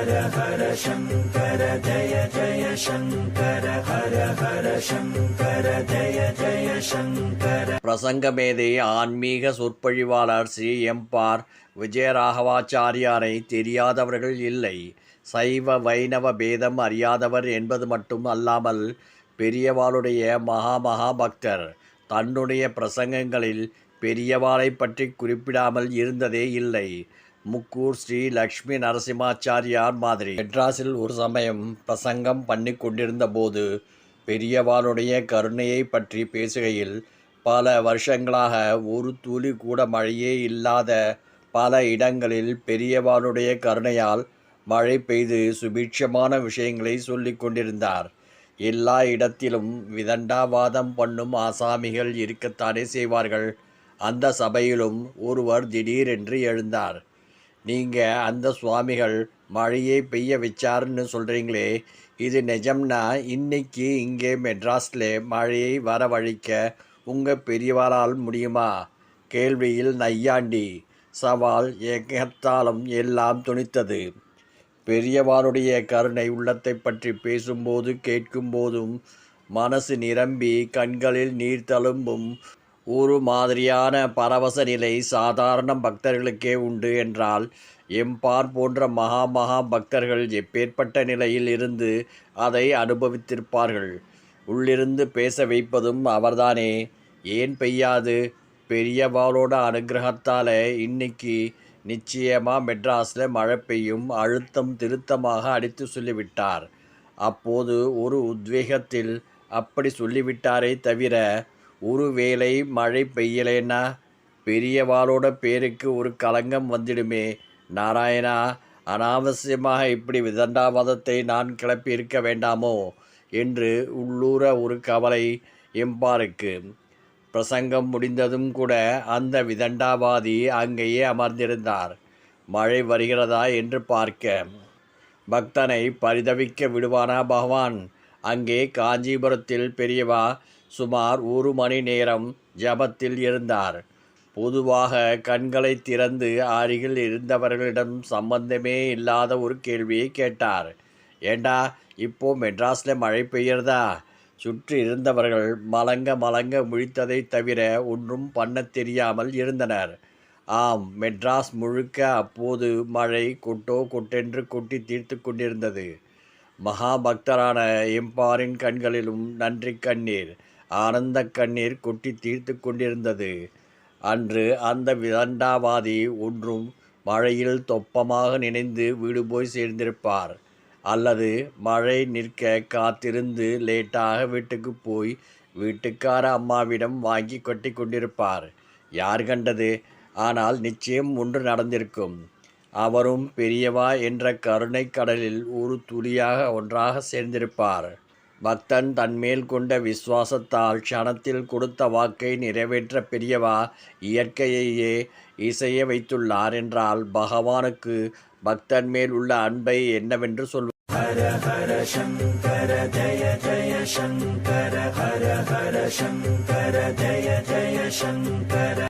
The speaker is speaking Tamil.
ஹர ஹர சங்கர ஜய ஜய சங்கர ஹர ஹர சங்கர ஜய ஜய சங்கர. பிரசங்கமேதை ஆன்மீக சொற்பொழிவாளர் ஸ்ரீ எம்பார் விஜயராகவாச்சாரியாரை தெரியாதவர்கள் இல்லை. சைவ வைணவ பேதம் அறியாதவர் என்பது மட்டும் அல்லாமல் பெரியவாளுடைய மகா மகா பக்தர். தன்னுடைய பிரசங்கங்களில் பெரியவாளை பற்றி குறிப்பிடாமல் இருந்ததே இல்லை. முக்கூர் ஸ்ரீ லக்ஷ்மி நரசிம்மாச்சாரியார் மாதிரி. மெட்ராஸில் ஒரு சமயம் பிரசங்கம் பண்ணி கொண்டிருந்த போது பெரியவாளுடைய கருணையை பற்றி பேசுகையில் பல வருஷங்களாக ஒரு துளி கூட மழையே இல்லாத பல இடங்களில் பெரியவாளுடைய கருணையால் மழை பெய்து சுபிட்சமான விஷயங்களை சொல்லி கொண்டிருந்தார். எல்லா இடத்திலும் விதண்டாவாதம் பண்ணும் ஆசாமிகள் இருக்கத்தானே செய்வார்கள். அந்த சபையிலும் ஒருவர் திடீரென்று எழுந்தார். நீங்கள் அந்த சுவாமிகள் மழையை பெய்ய வச்சாருன்னு சொல்கிறீங்களே இது நிஜம்னா இன்னைக்கு இங்கே மெட்ராஸில் மழையை வரவழைக்க உங்கள் பெரியவரால் முடியுமா? கேள்வியில் நையாண்டி சவால் ஏகத்தாலும் எல்லாம் துணித்தது. பெரியவாருடைய கருணை உள்ளத்தை பற்றி பேசும்போது கேட்கும்போதும் மனசு நிரம்பி கண்களில் நீர் தழும்பும் ஒரு மாதிரியான பரவச நிலை சாதாரண பக்தர்களுக்கே உண்டு என்றால் எம்பார் போன்ற மகா மகா பக்தர்கள் எப்பேற்பட்ட நிலையில் இருந்து அதை அனுபவித்திருப்பார்கள்? உள்ளிருந்து பேச வைப்பதும் அவர்தானே. ஏன் பெய்யாது? பெரியவாளோட அனுகிரகத்தால் இன்னைக்கு நிச்சயமாக மெட்ராஸில் மழை பெய்யும் அழுத்தம் திருத்தமாக அடித்து சொல்லிவிட்டார். அப்போது ஒரு உத்வேகத்தில் அப்படி சொல்லிவிட்டாரே தவிர ஒருவேளை மழை பெய்யலைன்னா பெரியவாளோட பேருக்கு ஒரு களங்கம் வந்துடுமே. நாராயணா அனாவசியமாக இப்படி விதண்டாவதத்தை நான் கிளப்பி இருக்க வேண்டாமோ? என்று உள்ளூர ஒரு கவலை எம்பாருக்கு. பிரசங்கம் முடிந்ததும் கூட அந்த விதண்டாவாதி அங்கேயே அமர்ந்திருந்தார். மழை வருகிறதா என்று பார்க்க. பக்தனை பரிதவிக்க விடுவானா பகவான்? அங்கே காஞ்சிபுரத்தில் பெரியவா சுமார் ஒரு மணி நேரம் ஜபத்தில் இருந்தார். பொதுவாக கண்களை திறந்து அருகில் இருந்தவர்களிடம் சம்பந்தமே இல்லாத ஒரு கேள்வியை கேட்டார். ஏண்டா இப்போ மெட்ராஸில் மழை பெய்யறதா? சுற்றி இருந்தவர்கள் மலங்க மலங்க முழித்ததைத் தவிர ஒன்றும் பண்ண தெரியாமல் இருந்தனர். ஆம் மெட்ராஸ் முழுக்க அப்போது மழை கொட்டோ கொட்டென்று கொட்டி தீர்த்து கொண்டிருந்தது. மகாபக்தரான எம்பாரின் கண்களிலும் நன்றி கண்ணீர். ஆனந்த கண்ணீர் கொட்டி தீர்த்து கொண்டிருந்தது. அன்று அந்த விதண்டாவாதி ஒன்றும் மழையில் தொப்பமாக நினைந்து வீடு போய் சேர்ந்திருப்பார். அல்லது மழை நிற்க காத்திருந்து லேட்டாக வீட்டுக்கு போய் வீட்டுக்கார அம்மாவிடம் வாங்கி கொட்டி கொண்டிருப்பார். யார் கண்டது? ஆனால் நிச்சயம் ஒன்று நடந்திருக்கும். அவரும் பெரியவா என்ற கருணை கடலில் ஒரு துளியாக ஒன்றாக சேர்ந்திருப்பார். பக்தன் தன்மேல் கொண்ட விசுவாசத்தால் க்ஷணத்தில் கொடுத்த வாக்கை நிறைவேற்ற பெரியவா இயற்கையையே இசைய வைத்துள்ளார் என்றால் பகவானுக்கு பக்தன் மேல் உள்ள அன்பை என்னவென்று சொல்வார் ஹர ஹர சங்கர ஜய ஜய சங்கர ஹர ஹர சங்கர ஜய ஜய சங்கர